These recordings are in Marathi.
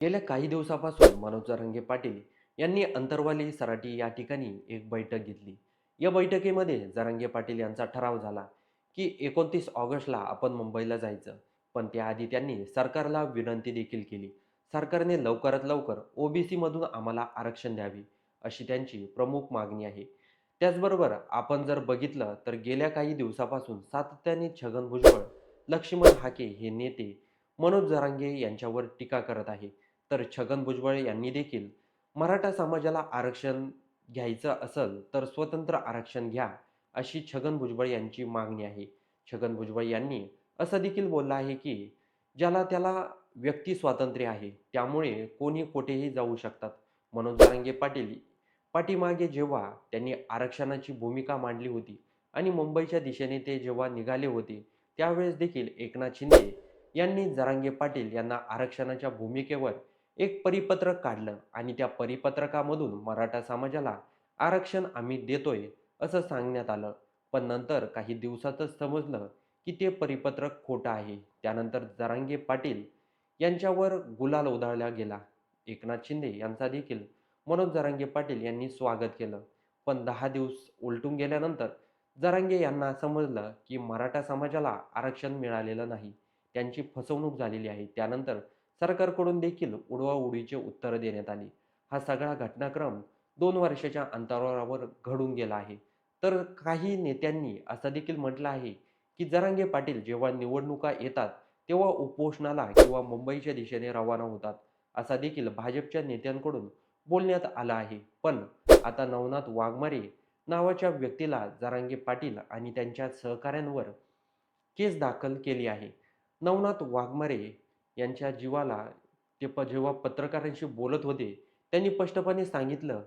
गेल्या काही दिवसापासून मनोज जरांगे पाटील यांनी अंतरवाली सराटी या ठिकाणी एक बैठक घेतली. या बैठकीमध्ये जरांगे पाटील यांचा ठराव झाला की एकोणतीस ऑगस्टला आपण मुंबईला जायचं. पण त्याआधी त्यांनी सरकारला विनंती देखील केली. सरकारने लवकरात लवकर ओ बी सीमधून आम्हाला आरक्षण द्यावे अशी त्यांची प्रमुख मागणी आहे. त्याचबरोबर आपण जर बघितलं तर गेल्या काही दिवसापासून सातत्याने छगन भुजबळ लक्ष्मण हाके हे नेते मनोज जरांगे यांच्यावर टीका करत आहे. तर छगन भुजबळ यांनी देखील मराठा समाजाला आरक्षण घ्यायचं असेल तर स्वतंत्र आरक्षण घ्या अशी छगन भुजबळ यांची मागणी आहे. छगन भुजबळ यांनी असं देखील बोललं आहे की ज्याला त्याला व्यक्ती स्वातंत्र्य आहे त्यामुळे कोणी कोठेही जाऊ शकतात. मनोज जारंगे पाटील पाठीमागे जेव्हा त्यांनी आरक्षणाची भूमिका मांडली होती आणि मुंबईच्या दिशेने ते जेव्हा निघाले होते त्यावेळेस देखील एकनाथ शिंदे यांनी जरांगे पाटील यांना आरक्षणाच्या भूमिकेवर एक परिपत्रक काढलं आणि त्या परिपत्रकामधून मराठा समाजाला आरक्षण आम्ही देतोय असं सांगण्यात आलं. पण नंतर काही दिवसातच समजलं की ते परिपत्रक खोटं आहे. त्यानंतर जरांगे पाटील यांच्यावर गुलाल उधळला गेला. एकनाथ शिंदे यांचा देखील मनोज जरांगे पाटील यांनी स्वागत केलं. पण दहा दिवस उलटून गेल्यानंतर जरांगे यांना समजलं की मराठा समाजाला आरक्षण मिळालेलं नाही. त्यांची फसवणूक झालेली आहे. त्यानंतर सरकारकडून देखील उडवाउडीचे उत्तर देण्यात आली. हा सगळा घटनाक्रम दोन वर्षाच्या अंतरावर घडून गेला आहे. तर काही नेत्यांनी असं देखील म्हटलं आहे की जरांगे पाटील जेव्हा निवडणुका येतात तेव्हा उपोषणाला किंवा मुंबईच्या दिशेने रवाना होतात असा देखील भाजपच्या नेत्यांकडून बोलण्यात आला आहे. पण आता नवनाथ वाघमारे नावाच्या व्यक्तीला जरांगे पाटील आणि त्यांच्या सहकाऱ्यांवर केस दाखल केली आहे. नवनाथ वाघमारे यांच्या जीवाला ते प जेव्हा पत्रकारांशी बोलत होते त्यांनी स्पष्टपणे सांगितलं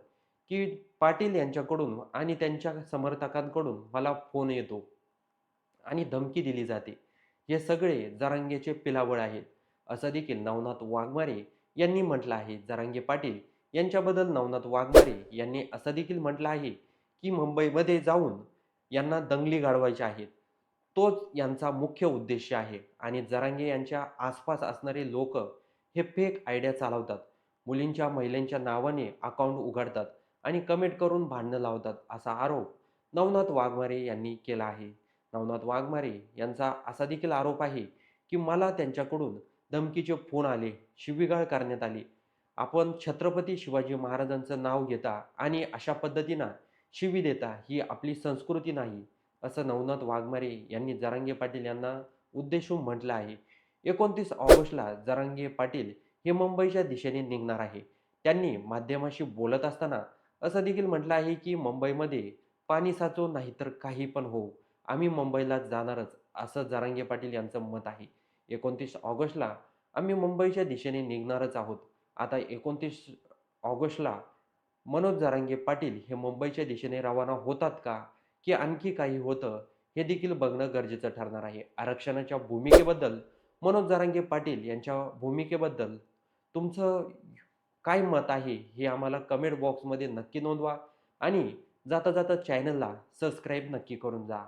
की पाटील यांच्याकडून आणि त्यांच्या समर्थकांकडून मला फोन येतो आणि धमकी दिली जाते. हे सगळे जरांगेचे पिलावळ आहेत असं देखील नवनाथ वाघमारे यांनी म्हटलं आहे. जरांगे पाटील यांच्याबद्दल नवनाथ वाघमारे यांनी असं देखील म्हटलं आहे की मुंबईमध्ये जाऊन यांना दंगली गाडवायच्या आहेत. तोच यांचा मुख्य उद्देश आहे. आणि जरांगे यांच्या आसपास असणारे लोक हे फेक आयडिया चालवतात. मुलींच्या महिलांच्या नावाने अकाउंट उघडतात आणि कमेंट करून भांडणं लावतात असा आरोप नवनाथ वाघमारे यांनी केला आहे. नवनाथ वाघमारे यांचा असा देखील आरोप आहे की मला त्यांच्याकडून धमकीचे फोन आले शिवीगाळ करण्यात आली. आपण छत्रपती शिवाजी महाराजांचं नाव घेता आणि अशा पद्धतीनं शिवी देता ही आपली संस्कृती नाही. असं नवनाथ वाघमारे यांनी जरांगे पाटील यांना उद्देशून म्हटलं आहे. एकोणतीस ऑगस्टला जरांगे पाटील हे मुंबईच्या दिशेने निघणार आहे. त्यांनी माध्यमाशी बोलत असताना असं देखील म्हटलं आहे की मुंबईमध्ये पाणी साचो नाहीतर काही पण हो आम्ही मुंबईला जाणारच असं जरांगे पाटील यांचं मत आहे. एकोणतीस ऑगस्टला आम्ही मुंबईच्या दिशेने निघणारच आहोत. आता एकोणतीस ऑगस्टला मनोज जरांगे पाटील हे मुंबईच्या दिशेने रवाना होतात का? की आणखी काही होतं हे देखील बघणं गरजेचं ठरणार आहे. आरक्षणाच्या भूमिकेबद्दल मनोज जारांगे पाटील यांच्या भूमिकेबद्दल तुमचं काय मत आहे हे आम्हाला कमेंट बॉक्समध्ये नक्की नोंदवा आणि जाता जाता चॅनलला सबस्क्राईब नक्की करून जा.